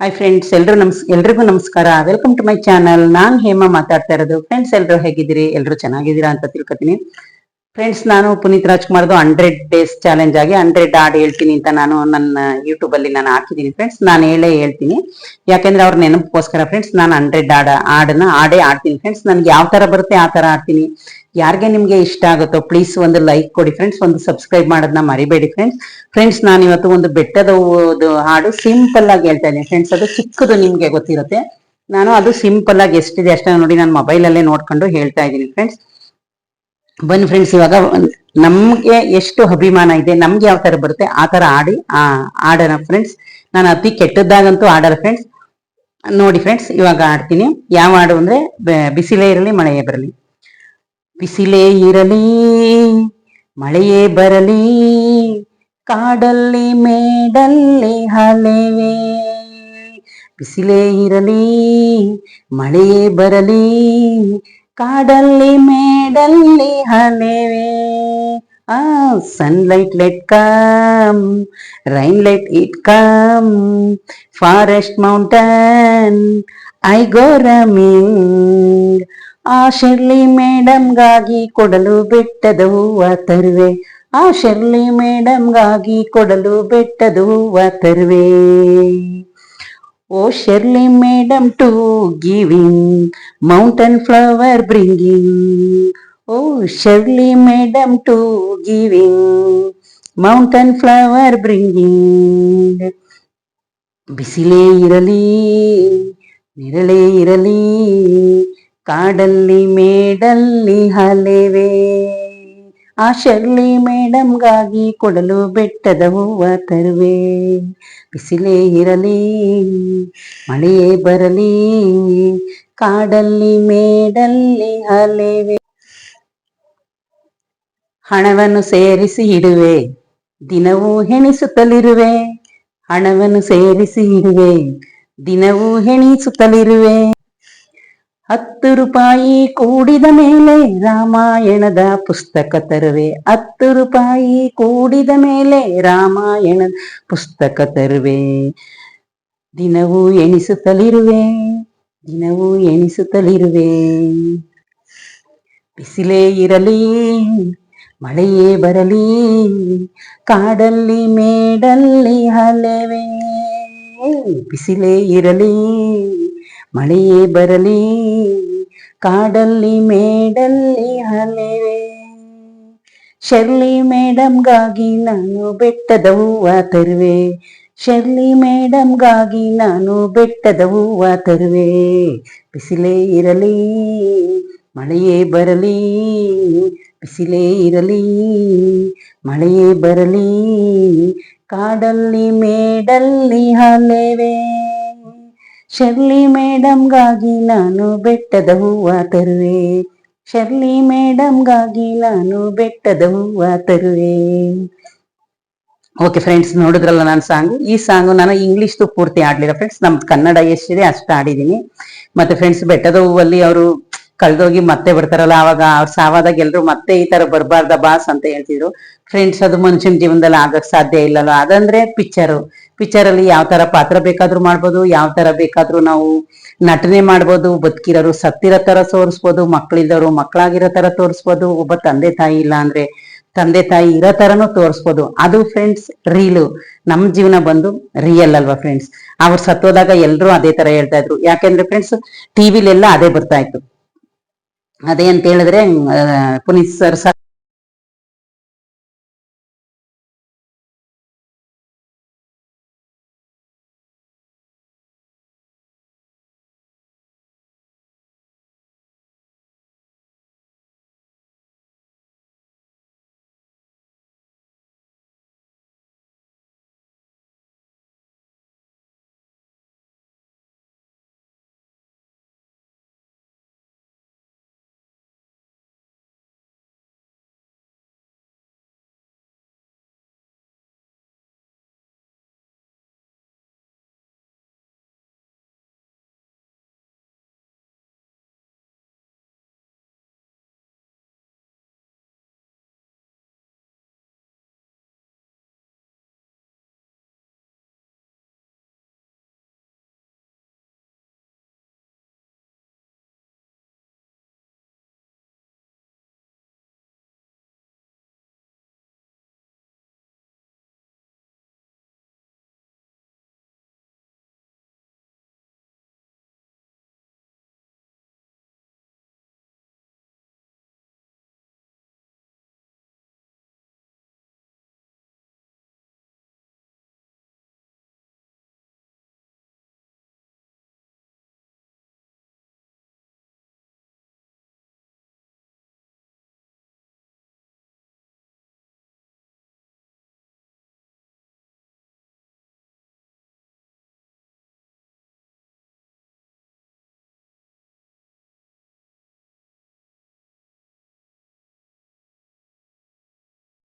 Hi friends ಎಲ್ರು ನಮ್ಸ್, ಎಲ್ರಿಗೂ ನಮಸ್ಕಾರ. ವೆಲ್ಕಮ್ ಟು ಮೈ ಚಾನಲ್ ನಾನ್ ಹೇಮ ಮಾತಾಡ್ತಾ ಇರೋದು. ಫ್ರೆಂಡ್ಸ್ ಎಲ್ರು ಹೇಗಿದ್ದೀರಿ? ಎಲ್ರು ಚೆನ್ನಾಗಿದ್ದೀರಾ ಅಂತ ತಿಳ್ಕೊತೀನಿ. ಫ್ರೆಂಡ್ಸ್ ನಾನು ಪುನೀತ್ ರಾಜ್ಕುಮಾರ್ದು ಹಂಡ್ರೆಡ್ ಡೇಸ್ ಚಾಲೆಂಜ್ ಆಗಿ ಹಂಡ್ರೆಡ್ ಆಡ್ ಹೇಳ್ತೀನಿ ಅಂತ ನಾನು ನನ್ನ ಯೂಟ್ಯೂಬ್ ಅಲ್ಲಿ ನಾನು ಹಾಕಿದ್ದೀನಿ. ಫ್ರೆಂಡ್ಸ್ ನಾನು ಹೇಳೇ ಹೇಳ್ತೀನಿ. ಯಾಕೆಂದ್ರೆ ಅವ್ರ ನೆನಪುಗೋಸ್ಕರ ಫ್ರೆಂಡ್ಸ್ ನಾನು ಹಂಡ್ರೆಡ್ ಹಾಡ ಹಾಡನ್ನ ಹಾಡೇ ಆಡ್ತೀನಿ. ಫ್ರೆಂಡ್ಸ್ ನನ್ಗೆ ಯಾವ ತರ ಬರುತ್ತೆ ಆ ತರ ಆಡ್ತೀನಿ. ಯಾರಿಗೆ ನಿಮ್ಗೆ ಇಷ್ಟ ಆಗುತ್ತೋ ಪ್ಲೀಸ್ ಒಂದು ಲೈಕ್ ಕೊಡಿ ಫ್ರೆಂಡ್ಸ್ ಒಂದು ಸಬ್ಸ್ಕ್ರೈಬ್ ಮಾಡೋದನ್ನ ಮರಿಬೇಡಿ ಫ್ರೆಂಡ್ಸ್ ಫ್ರೆಂಡ್ಸ್ ನಾನು ಇವತ್ತು ಒಂದು ಬೆಟ್ಟದ ಹಾಡು ಸಿಂಪಲ್ ಆಗಿ ಹೇಳ್ತಾ ಇದ್ದೀನಿ ಫ್ರೆಂಡ್ಸ್ ಅದು ಚಿಕ್ಕದು ನಿಮ್ಗೆ ಗೊತ್ತಿರುತ್ತೆ. ನಾನು ಅದು ಸಿಂಪಲ್ ಆಗಿ ಎಷ್ಟಿದೆ ಅಷ್ಟೇ ನೋಡಿ ನಾನು ಮೊಬೈಲ್ ಅಲ್ಲೇ ನೋಡ್ಕೊಂಡು ಹೇಳ್ತಾ ಇದ್ದೀನಿ ಫ್ರೆಂಡ್ಸ್ ಬನ್ನಿ ಫ್ರೆಂಡ್ಸ್ ಇವಾಗ ನಮ್ಗೆ ಎಷ್ಟು ಅಭಿಮಾನ ಇದೆ, ನಮ್ಗೆ ಯಾವ ತರ ಬರುತ್ತೆ, ಆ ತರ ಆಡಿ, ಆ ಆಡೋಣ ಫ್ರೆಂಡ್ಸ್ ನಾನು ಅತಿ ಕೆಟ್ಟದ್ದಾಗಂತೂ ಆಡಲ್ಲ ಫ್ರೆಂಡ್ಸ್ ನೋಡಿ ಫ್ರೆಂಡ್ಸ್ ಇವಾಗ ಆಡ್ತೀನಿ ಯಾವ ಹಾಡು ಅಂದ್ರೆ ಬಿಸಿಲೇ ಇರಲಿ, ಮಳೆಯೇ ಬರಲಿ. ಬಿಸಿಲೇ ಇರಲಿ ಮಳೆಯೇ ಬರಲಿ ಕಾಡಲ್ಲಿ ಮೇಡಲ್ಲಿ ಹಲೆವೆ ಬಿಸಿಲೇ ಇರಲಿ ಮಳೆಯೇ ಬರಲಿ ಕಾಡಲ್ಲಿ ಮೇಡಲ್ಲಿ ಹಲೆವೆ ಆ sunlight let come rain let it come forest mountain I go roaming ಆ ಶರ್ಲಿ ಮೇಡಮ್ಗಾಗಿ ಕೊಡಲು ಬೆಟ್ಟದ ಹೂವ ತರುವೆ. ಆ ಶರ್ಲಿ ಮೇಡಮ್ಗಾಗಿ ಕೊಡಲು ಬೆಟ್ಟದ ಹೂವ ತರುವೆ. ಓ Shirley madam to giving, mountain flower bringing. Oh Shirley madam to giving, mountain flower bringing. ಬಿಸಿಲೇ ಇರಲಿ, ನೆರಳೇ ಇರಲಿ ಕಾಡಲ್ಲಿ ಮೇಡಲ್ಲಿ ಹಲೆವೆ. ಆ ಶರ್ಲಿ ಮೇಡಮ್ಗಾಗಿ ಕೊಡಲು ಬೆಟ್ಟದ ಹೂವ ತರುವೆ. ಬಿಸಿಲೇ ಇರಲಿ, ಮಳೆಯೇ ಬರಲಿ, ಕಾಡಲ್ಲಿ ಮೇಡಲ್ಲಿ ಹಲೆವೆ. ಹಣವನ್ನು ಸೇರಿಸಿ ಇಡುವೆ, ದಿನವೂ ಹೆಣಿಸುತ್ತಲಿರುವೆ. ಹಣವನ್ನು ಸೇರಿಸಿ ಇಡುವೆ, ದಿನವೂ ಹೆಣಿಸುತ್ತಲಿರುವೆ. ಹತ್ತು ರೂಪಾಯಿ ಕೂಡಿದ ಮೇಲೆ ರಾಮಾಯಣದ ಪುಸ್ತಕ ತರುವೆ. ಹತ್ತು ರೂಪಾಯಿ ಕೂಡಿದ ಮೇಲೆ ರಾಮಾಯಣದ ಪುಸ್ತಕ ತರುವೆ. ದಿನವೂ ಎಣಿಸುತ್ತಲಿರುವೆ ದಿನವೂ ಎಣಿಸುತ್ತಲಿರುವೆ. ಬಿಸಿಲೇ ಇರಲಿ, ಮಳೆಯೇ ಬರಲಿ, ಕಾಡಲ್ಲಿ ಮೇಡಲ್ಲಿ ಹಲೆವೆ. ಬಿಸಿಲೇ ಇರಲಿ. ಮಳೆಯೇ ಬರಲಿ, ಕಾಡಲ್ಲಿ ಮೇಡಲ್ಲಿ ಹಲೆವೆ. ಶರ್ಲಿ ಮೇಡಮ್ಗಾಗಿ ನಾನು ಬೆಟ್ಟದ ಹೂವ ತರುವೆ. ಶರ್ಲಿ ಮೇಡಮ್ಗಾಗಿ ನಾನು ಬೆಟ್ಟದ ಹೂವ ತರುವೆ. ಬಿಸಿಲೇ ಇರಲಿ, ಮಳೆಯೇ ಬರಲಿ, ಬಿಸಿಲೇ ಇರಲಿ, ಮಳೆಯೇ ಬರಲಿ, ಕಾಡಲ್ಲಿ ಮೇಡಲ್ಲಿ ಹಲೆವೆ. ಶರ್ಲಿ ಮೇಡಮ್ಗಾಗಿ ನಾನು ಬೆಟ್ಟದ ಹೂವ ತರುವೆ. ಶರ್ಲಿ ಮೇಡಮ್ಗಾಗಿ ನಾನು ಬೆಟ್ಟದ ಹೂವ ತರುವೆ. ಓಕೆ ಫ್ರೆಂಡ್ಸ್ ನೋಡಿದ್ರಲ್ಲ ನಾನು ಸಾಂಗ್ ಈ ಸಾಂಗು ನಾನು ಇಂಗ್ಲಿಷ್ದು ಪೂರ್ತಿ ಆಡ್ಲಿಲ್ಲ ಫ್ರೆಂಡ್ಸ್ ನಮ್ದು ಕನ್ನಡ ಎಷ್ಟಿದೆ ಅಷ್ಟು ಆಡಿದ್ದೀನಿ ಮತ್ತೆ ಫ್ರೆಂಡ್ಸ್ ಬೆಟ್ಟದ ಹೂವಲ್ಲಿ ಅವರು ಕಳ್ದೋಗಿ ಮತ್ತೆ ಬರ್ತಾರಲ್ಲ ಅವಾಗ ಅವ್ರು ಸಾವಾದಾಗ ಎಲ್ರು ಮತ್ತೆ ಈ ತರ ಬರಬಾರ್ದ ಬಾಸ್ ಅಂತ ಹೇಳ್ತಿದ್ರು. ಫ್ರೆಂಡ್ಸ್ ಅದು ಮನುಷ್ಯನ ಜೀವನದಲ್ಲಿ ಆಗಕ್ ಸಾಧ್ಯ ಇಲ್ಲಲ್ಲ. ಅದಂದ್ರೆ ಪಿಕ್ಚರ್ ಪಿಕ್ಚರ್ ಅಲ್ಲಿ ಯಾವ ತರ ಪಾತ್ರ ಬೇಕಾದ್ರೂ ಮಾಡ್ಬೋದು, ಯಾವ ತರ ಬೇಕಾದ್ರೂ ನಾವು ನಟನೆ ಮಾಡ್ಬೋದು, ಬದುಕಿರೋರು ಸತ್ತಿರೋ ತರ ತೋರಿಸ್ಬೋದು, ಮಕ್ಳಿದ್ದವರು ಮಕ್ಕಳಾಗಿರೋ ತರ ತೋರಿಸ್ಬೋದು, ಒಬ್ಬ ತಂದೆ ತಾಯಿ ಇಲ್ಲ ಅಂದ್ರೆ ತಂದೆ ತಾಯಿ ಇರೋ ತರನು ತೋರಿಸ್ಬೋದು. ಅದು ಫ್ರೆಂಡ್ಸ್ ರೀಲು ನಮ್ ಜೀವನ ಬಂದು ರಿಯಲ್ ಅಲ್ವಾ ಫ್ರೆಂಡ್ಸ್ ಅವ್ರು ಸತ್ತೋದಾಗ ಎಲ್ರು ಅದೇ ತರ ಹೇಳ್ತಾ ಇದ್ರು. ಯಾಕೆಂದ್ರೆ ಫ್ರೆಂಡ್ಸ್ ಟಿವಿಲೆಲ್ಲ ಅದೇ ಬರ್ತಾ ಇತ್ತು. ಅದೇ ಅಂತ ಹೇಳಿದ್ರೆ ಪುನೀತ್ ಸರ್